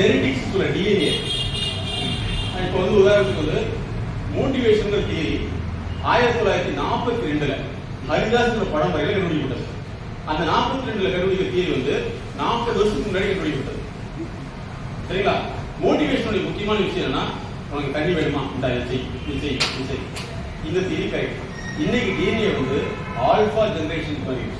Genetics சொல்ல DNA இப்போ வந்து உதாரணத்துக்கு வந்து மோட்டிவேஷன் தியரி ஆயிரத்தி தொள்ளாயிரத்தி நாற்பத்தி ரெண்டுல ஹரிதாஸ் படம் வரையில கண்டுபிடிக்கப்பட்டது. அந்த நாற்பத்தி ரெண்டுல கண்டுபிடிக்க தியரி வந்து நாற்பது வருஷத்துக்கு முன்னாடி கண்டுபிடிக்கப்பட்டது. சரிங்களா? மோட்டிவேஷனுடைய முக்கியமான விஷயம் என்னன்னா உனக்கு தண்ணி வேணுமா? இந்த இசை இசை இசை இந்த தியரி கரெக்ட் இன்னைக்கு டிஎன்ஏ வந்து ஆல்பா ஜெனரேஷன் பதிவு.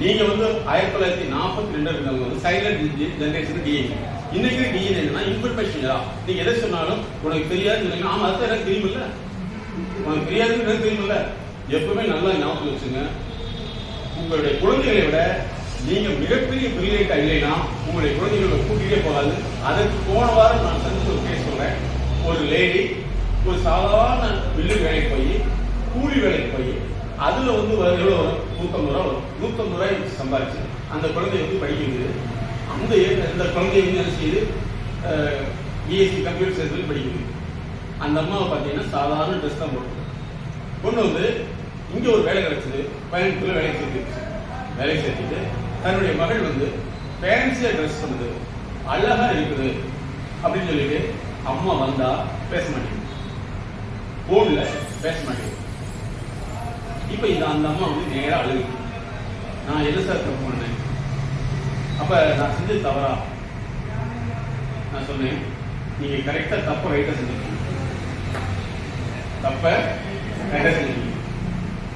நீங்க வந்து ஆயிரத்தி தொள்ளாயிரத்தி நாற்பத்தி ரெண்டு இருந்தவங்க வந்து சைலண்ட் ஜெனரேஷன் டிஎன்ஏ இன்னைக்கு டிஎன்ஏ என்னன்னா இன்ஃபர்மேஷன் நீங்க எதை சொன்னாலும் உனக்கு தெரியாது ஆமா அதுதான் எனக்கு தெரியுமில்ல. உனக்கு தெரியாதுன்னு எனக்கு தெரியுமில்ல. எப்பவுமே நல்லா ஞாபகம் வச்சுங்க. உங்களுடைய குழந்தைகளை விட நீங்க மிகப்பெரிய பிரில்லியண்டா இல்லைன்னா உங்களுடைய குழந்தைகளை கூட்டிகிட்டே போகாது. அதற்கு போன வாரம் நான் சந்திச்சு ஒரு கேஸ் சொல்றேன். ஒரு லேடி ஒரு சாதாரண வில்லு வேலைக்கு போய் கூலி வேலைக்கு போய் அதுல வந்து வரும் எவ்வளவு வரும்? நூத்தம்பது ரூபா வரும். நூத்தம்பது ரூபாய் சம்பாதிச்சு அந்த குழந்தைய வந்து படிக்குது அந்த ஏ- அந்த குழந்தைய வந்து என்ன செய்யுது பிஎஸ்சி கம்ப்யூட்டர் சயின்ஸ் படிக்குது அந்த அம்மாவை பார்த்தீங்கன்னா சாதாரண ட்ரெஸ் தான் போட்டு பொண்ணு வந்து இங்கே ஒரு வேலை கிடச்சிது. பயணத்துல வேலை சேர்த்துருச்சு வேலை சேர்த்துட்டு தன்னுடைய மகள் வந்து ஃபேன்சியாக ட்ரெஸ் பண்ணுது. அழகாக இருக்குது. அப்படின்னு சொல்லிட்டு அம்மா வந்தா பேச மாட்டேங்குது. போன்ல பேச மாட்டேங்குது. இப்ப இந்த அந்த அம்மா வந்து நேரா அழுகு நான் எது சார் தப்பு பண்ணேன்? அப்ப நான் செஞ்சது தவறா? நான் சொன்னேன் நீங்க கரெக்டா தப்ப ரைட்டாக செஞ்சிருக்கீங்க தப்ப ரைட்டா செஞ்சிருக்கீங்க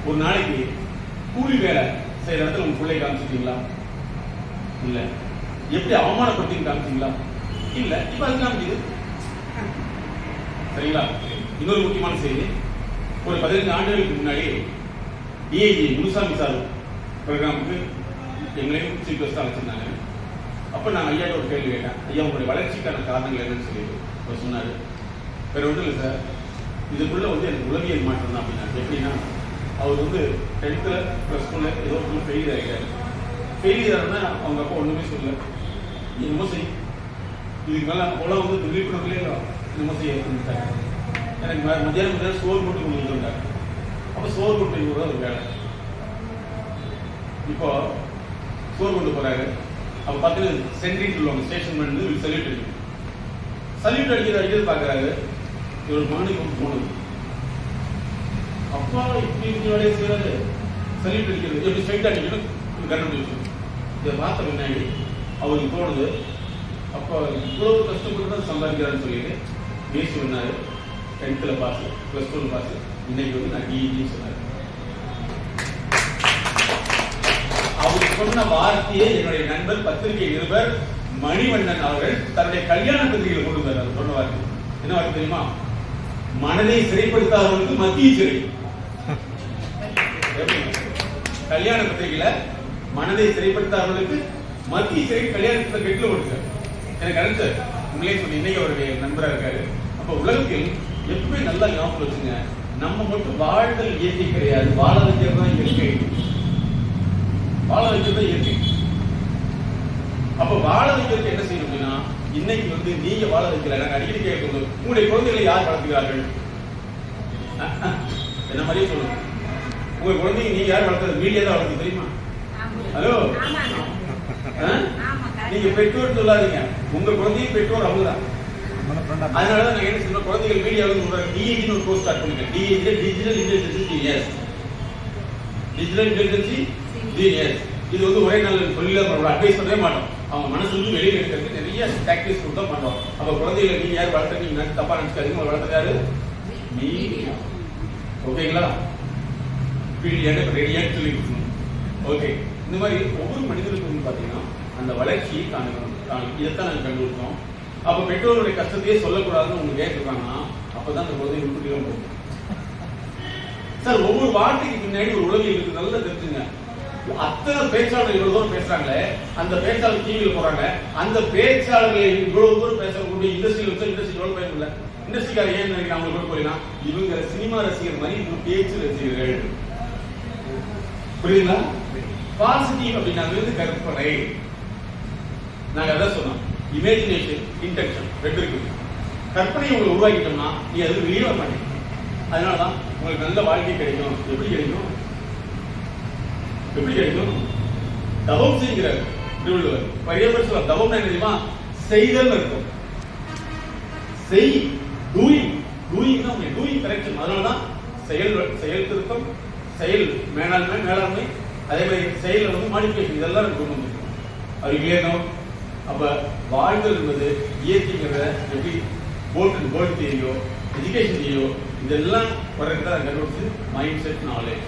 ஒரு நாளைக்கு கூலி வேலை செய்யற இடத்துல உங்க பிள்ளை காமிச்சிட்டீங்களா இல்ல. எப்படி அவமானப்படுத்தி காமிச்சீங்களா இல்ல. இப்ப அது காமிக்குது. சரிங்களா? இன்னொரு முக்கியமான செய்தி. ஒரு பதினைந்து ஆண்டுகளுக்கு முன்னாடி டிஐஜி முனுசாமி சார் ப்ரோக்ராமுக்கு எங்களையும் சீஃப் கெஸ்டாக வச்சிருந்தாங்க. அப்போ நான் ஐயாட்ட ஒரு கேள்வி கேட்டேன். ஐயா உங்களுடைய வளர்ச்சிக்கான காரணங்கள் என்னன்னு சொல்லி அவர் சொன்னார். வேற ஒன்றும் இல்லை சார் இதுக்குள்ள வந்து எனக்கு உளவியல் மாற்றம் தான் அப்படின்னா எப்படின்னா அவர் வந்து டென்த்தில் ப்ளஸ் டூவில் ஏதோ ஒன்று ஃபெயிலியர் ஆகிட்டார் ஃபெயிலியர் ஆனால் அவங்க அப்பா ஒன்றுமே சொல்லல. என்னமோ செய். இதுக்கு மேலே உலகம் வந்து விழிப்புணர்வுலேயே என்னமோ செய்ய எனக்கு மத்தியானம் மத்தியானம் சோறு போட்டு கொண்டு வந்துருந்தாங்க சோறு கொண்டு போய் ஒரு வேலை. இப்போ சோறு கொண்டு போறாரு. அப்ப பார்த்தீங்கன்னா சென்ட்ரிங் சொல்லுவாங்க. ஸ்டேஷன் பண்ணி சல்யூட் அடிக்கும் சல்யூட் அடிக்கிற அடிக்கிறது பாக்குறாரு இவர் மகனுக்கு போனது. அப்பா இப்படி இப்படி வேலையை செய்யறாரு சல்யூட் அடிக்கிறது. எப்படி ஸ்ட்ரைட் அடிக்கணும்? கண்டுபிடிச்சு இதை பார்த்த பின்னாடி அவருக்கு தோணுது அப்போ இவ்வளவு கஷ்டப்பட்டு தான் சம்பாதிக்கிறான்னு சொல்லிட்டு பேசி பண்ணாரு டென்த்தில் பாஸ் ப்ளஸ் டூவில் பாஸ் இன்னைக்கு வந்து நான் டிஇன்னு சொன்னார் அவர் சொன்ன வார்த்தையை என்னுடைய நண்பர் பத்திரிகை நிருபர் மணிவண்ணன் அவர்கள் தன்னுடைய கல்யாண பத்திரிகையில் கொண்டு வந்தார். சொன்ன வார்த்தை. என்ன வார்த்தை தெரியுமா? மனதை சிறைப்படுத்தாதவர்களுக்கு மத்திய சிறை. கல்யாண பத்திரிகையில மனதை சிறைப்படுத்தாதவர்களுக்கு மத்திய சிறை கல்யாணத்துல கெட்டில் கொடுத்தார் எனக்கு அடுத்து உங்களே சொல்லி இன்னைக்கு அவருடைய நண்பரா இருக்காரு. அப்ப உலகத்தில் எப்பவுமே நல்லா ஞாபகம் வச்சுங்க. நம்ம மட்டும் வாழ்தல் இயற்கை கிடையாது. வாழ வைக்கிறது தான் இயற்கை. வாழ வைக்கிறது இயற்கை. அப்ப வாழ வைக்கிறதுக்கு என்ன செய்யணும் அப்படின்னா இன்னைக்கு வந்து நீங்க வாழ வைக்கல நாங்க அடிக்கடி கேட்கறது உங்களுடைய குழந்தைகளை யார் வளர்த்துகிறார்கள்? என்ன மாதிரியே சொல்லுங்க. உங்க குழந்தைங்க நீங்க யார் வளர்த்தது? மீடியா தான் வளர்த்து தெரியுமா? ஹலோ? நீங்க பெற்றோர் சொல்லாதீங்க. உங்க குழந்தையும் பெற்றோர் அவங்கதான். அதனாலதான் நான் என்ன சொல்றேன் குழந்தைகள் மீடியாவில் சொல்றேன் டிஏஜின்னு ஒரு கோர்ஸ் ஸ்டார்ட் பண்ணுங்க. DAG digital intelligence genius digital intelligence genius இது வந்து ஒரே நாள் சொல்லல அட்வைஸ் பண்ணவே மாட்டோம். அவங்க மனசு வந்து வெளியில எடுக்கிறதுக்கு நிறைய ப்ராக்டிஸ் கொடுத்தா பண்றோம் அப்ப குழந்தைகளை நீங்க யார் வளர்த்த நீங்க நினைச்சு தப்பா நினைச்சுக்காதீங்க. உங்களை வளர்த்தது மீடியா. ஓகேங்களா? பீடியான ரெடியான்னு சொல்லி ஓகே. இந்த மாதிரி ஒவ்வொரு மனிதனுக்கும் வந்து பார்த்தீங்கன்னா அந்த வளர்ச்சியை காணணும். காணணும். இதைத்தான் நாங்கள் கண்டுபிடிச்சோம். அப்ப பெற்றோருடைய கஷ்டத்தையே சொல்லக்கூடாதுன்னு உங்க கேட்டிருக்காங்கன்னா அப்பதான் அந்த குழந்தை உருப்படியும் போகும். சார் ஒவ்வொரு வார்த்தைக்கு பின்னாடி ஒரு உலகில் இருக்கு. நல்லா தெரிஞ்சுங்க. அத்தனை பேச்சாளர் இவ்வளவு தூரம் பேசுறாங்களே அந்த பேச்சாளர் டிவியில் போறாங்க. அந்த பேச்சாளர்களை இவ்வளவு தூரம் பேசக்கூடிய இண்டஸ்ட்ரியில் வச்சு இண்டஸ்ட்ரி எவ்வளவு பேசல இண்டஸ்ட்ரிக்கார ஏன் நினைக்கிறேன் அவங்க கூட போயிடலாம் இவங்க சினிமா ரசிகர் மாதிரி இவங்க பேச்சு ரசிகர்கள். புரியுதுங்களா? பாசிட்டிவ் அப்படின்னாங்கிறது கற்பனை நாங்க அதான் சொன்னோம். இமேஜினேஷன் இன்டென்ஷன் ரெண்டு இருக்குது. கற்பனையை உங்களுக்கு உருவாக்கிட்டோம்னா நீ அது வெளியே பண்ணி. அதனால தான் உங்களுக்கு நல்ல வாழ்க்கை கிடைக்கும். எப்படி கிடைக்கும்? எப்படி கிடைக்கும்? தவம் செய்கிறார் திருவள்ளுவர் பரியவர் சொல்ல தவம் என்ன தெரியுமா? செய்தல் இருக்கும் செய் டூயிங் டூயிங் தான் டூயிங் கரெக்ஷன். அதனால தான் செயல் செயல் திருத்தம் செயல் மேலாண்மை மேலாண்மை. அதே மாதிரி செயல் வந்து மாடிஃபிகேஷன் இதெல்லாம் நம்ம கொண்டு அது வேணும் அப்ப வாழ்தல் என்பது இயற்கைங்கிறத எப்படி போல்ட் போல்ட் தியரியோ எஜுகேஷன் தியரியோ இதெல்லாம் கரெக்டாக கண்டுபிடிச்சு மைண்ட் செட் நாலேஜ்